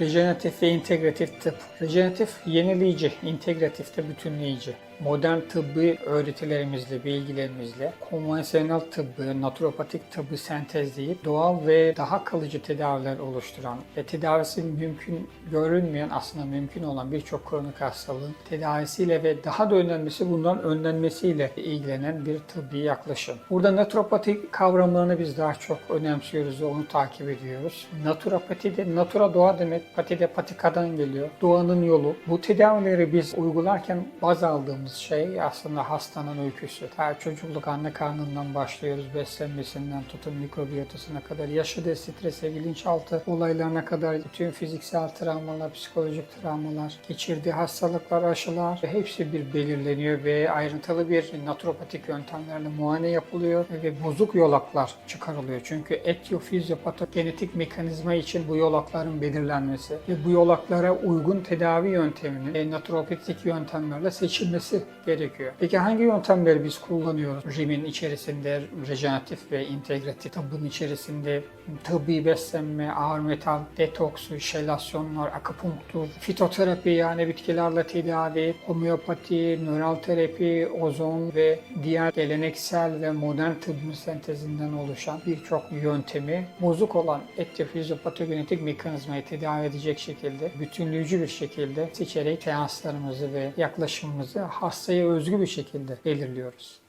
Rejeneratif ve integratif tıp. Rejeneratif yenileyici, integratif de bütünleyici. Modern tıbbi öğretilerimizle, bilgilerimizle konvansiyonel tıbbı, naturopatik tıbbı sentezleyip doğal ve daha kalıcı tedaviler oluşturan ve tedavisi mümkün görünmeyen aslında mümkün olan birçok kronik hastalığın tedavisiyle ve daha da önemlisi bundan önlenmesiyle ilgilenen bir tıbbi yaklaşım. Burada naturopatik kavramlarını biz daha çok önemsiyoruz ve onu takip ediyoruz. Naturopati de natura doğa demek, pati de patikadan geliyor. Doğanın yolu. Bu tedavileri biz uygularken baz aldığımız şey aslında hastanın öyküsü. Ta çocukluk anne karnından başlıyoruz. Beslenmesinden tutun mikrobiyotasına kadar, yaşadığı strese, bilinçaltı olaylarına kadar bütün fiziksel travmalar, psikolojik travmalar, geçirdiği hastalıklar, aşılar hepsi bir belirleniyor ve ayrıntılı bir naturopatik yöntemlerle muayene yapılıyor ve bozuk yolaklar çıkarılıyor. Çünkü etiyofizyopatok mekanizma için bu yolakların belirlenmesi ve bu yolaklara uygun tedavi yönteminin e, naturopatik yöntemlerle seçilmesi gerekiyor. Peki hangi yöntemleri biz kullanıyoruz? RIM'in içerisinde rejeneratif ve integratif tıbbın içerisinde tıbbi beslenme, ağır metal detoksu, şelasyonlar, akupunktur, fitoterapi yani bitkilerle tedavi, homeopati, nöral terapi, ozon ve diğer geleneksel ve modern tıbbın sentezinden oluşan birçok yöntemi bozuk olan etiyofizopatogenetik mekanizmayı tedavi edecek şekilde bütünlüğücü bir şekilde seçerek seanslarımızı ve yaklaşımımızı hastaya özgü bir şekilde belirliyoruz.